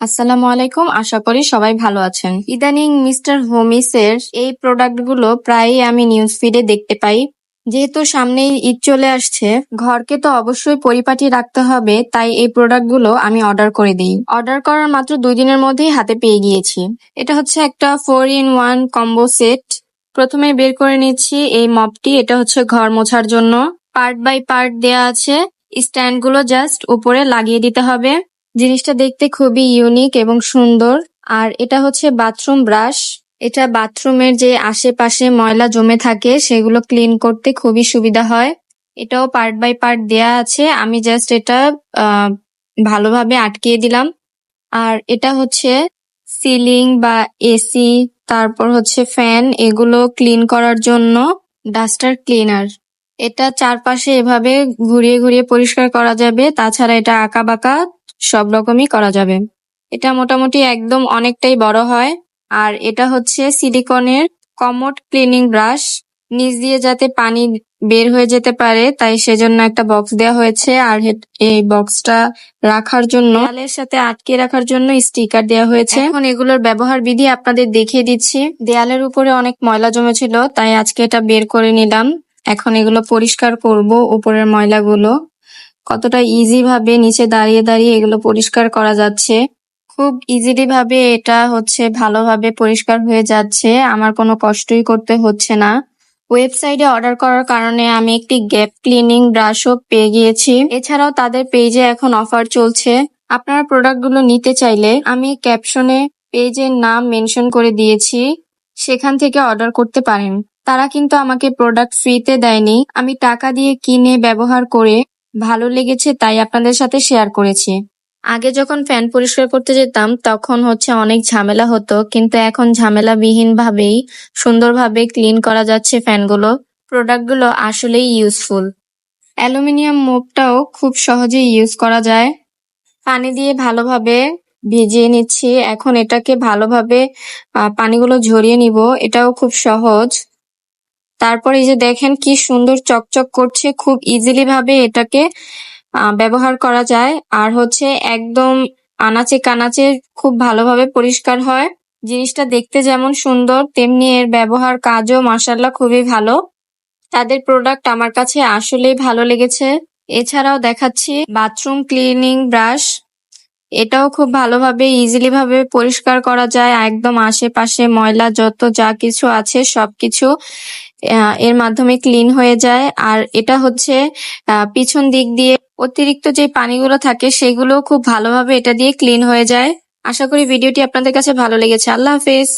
আসসালামু আলাইকুম, আশা করি সবাই ভালো আছেন। ইদানিং মিস্টার হোমিসের এই প্রোডাক্টগুলো প্রায়ই আমি নিউজ ফিডে দেখতে পাই। যেহেতু সামনেই ঈদ চলে আসছে, ঘরকে তো অবশ্যই পরিপাটি রাখতে হবে, তাই এই প্রোডাক্টগুলো আমি অর্ডার করে দিই। অর্ডার করার মাত্র দুই দিনের মধ্যেই হাতে পেয়ে গিয়েছি। এটা হচ্ছে একটা four in one combo set. প্রথমে বের করে নিচ্ছি এই মপটি, এটা হচ্ছে ঘর মোছার জন্য। পার্ট বাই পার্ট দেয়া আছে। স্ট্যান্ডগুলো জাস্ট উপরে লাগিয়ে দিতে হবে। জিনিসটা দেখতে খুবই ইউনিক এবং সুন্দর। আর এটা হচ্ছে বাথরুম ব্রাশ এটা বাথরুমের যে আশেপাশে ময়লা জমে থাকে, সেগুলো ক্লিন করতে খুবই সুবিধা হয়। এটাও পার্ট বাই পার্ট দেয়া আছে। আমি জাস্ট এটা ভালোভাবে আটকিয়ে দিলাম। আর এটা হচ্ছে সিলিং বা এসি তারপর হচ্ছে ফ্যান এগুলো ক্লিন করার জন্য ডাস্টার ক্লিনার এটা চারপাশে এভাবে ঘুরিয়ে ঘুরিয়ে পরিষ্কার করা যাবে। তাছাড়া এটা আঁকা বাঁকা সব রকমই করা যাবে। এটা মোটামুটি একদম অনেকটাই বড় হয়। আর এটা হচ্ছে সিলিকনের কমোড ক্লিনিং ব্রাশ। নিচ দিয়ে যাতে পানি বের হয়ে যেতে পারে, তাই সেজন্য একটা বক্স দেওয়া হয়েছে। আর এই বক্সটা রাখার জন্য দেয়ালের সাথে আটকে রাখার জন্য স্টিকার দেওয়া হয়েছে। এখন এগুলোর ব্যবহার বিধি আপনাদের দেখিয়ে দিচ্ছি। দেয়ালের উপরে অনেক ময়লা জমেছিল, তাই আজকে এটা বের করে নিলাম। এখন এগুলো পরিষ্কার করব, উপরের ময়লাগুলো। কতটা ইজি ভাবে নিচে দাঁড়িয়ে দাঁড়িয়ে এগুলো পরিষ্কার করা যাচ্ছে। খুব ইজিলি ভাবে এটা হচ্ছে ভালোভাবে পরিষ্কার হয়ে যাচ্ছে। আমার কোনো কষ্টই করতে হচ্ছে না। ওয়েবসাইটে অর্ডার করার কারণে আমি একটি গ্যাপ ক্লিনিং ব্রাশও পেয়ে গিয়েছি। এছাড়াও তাদের পেজে এখন অফার চলছে। আপনারা প্রোডাক্টগুলো নিতে চাইলে আমি ক্যাপশনে পেজের নাম মেনশন করে দিয়েছি। সেখান থেকে অর্ডার করতে পারেন। তারা কিন্তু আমাকে প্রোডাক্ট ফ্রিতে দেয়নি। আমি টাকা দিয়ে কিনে ব্যবহার করে ভালো লেগেছে তাই আপনাদের সাথে শেয়ার করেছি। আগে যখন ফ্যান পরিষ্কার করতে যেতাম, তখন হচ্ছে অনেক ঝামেলা হতো, কিন্তু এখন ঝামেলাবিহীন ভাবেই সুন্দরভাবে ক্লিন করা যাচ্ছে ফ্যানগুলো প্রোডাক্টগুলো আসলেই ইউজফুল অ্যালুমিনিয়াম মোপটাও খুব সহজেই ইউজ করা যায়। পানি দিয়ে ভালোভাবে ভিজিয়ে নিচ্ছি। এখন এটাকে ভালোভাবে পানিগুলো ঝরিয়ে নিব। এটাও খুব সহজ। তারপর এই যে দেখেন কি সুন্দর চকচক করছে, খুব ইজিলি ভাবে এটাকে ব্যবহার করা যায়। আর হচ্ছে একদম আনাচে কানাচে খুব ভালোভাবে পরিষ্কার হয়। জিনিসটা দেখতে যেমন সুন্দর, তেমনি এর ব্যবহার কাজও মাসাল্লাহ খুবই ভালো। তাদের প্রোডাক্ট আমার কাছে আসলেই ভালো লেগেছে। এছাড়াও দেখাচ্ছি বাথরুম ক্লিনিং ব্রাশ এটাও খুব ভালোভাবে ইজিলি ভাবে পরিষ্কার করা যায়। একদম আশেপাশে ময়লা যত যা কিছু আছে সবকিছু এর মাধ্যমে ক্লিন হয়ে যায়। আর এটা হচ্ছে পিছন দিক দিয়ে অতিরিক্ত যে পানিগুলো থাকে সেগুলো খুব ভালোভাবে এটা দিয়ে ক্লিন হয়ে যায়। আশা করি ভিডিওটি আপনাদের কাছে ভালো লেগেছে। আল্লাহ হাফেজ।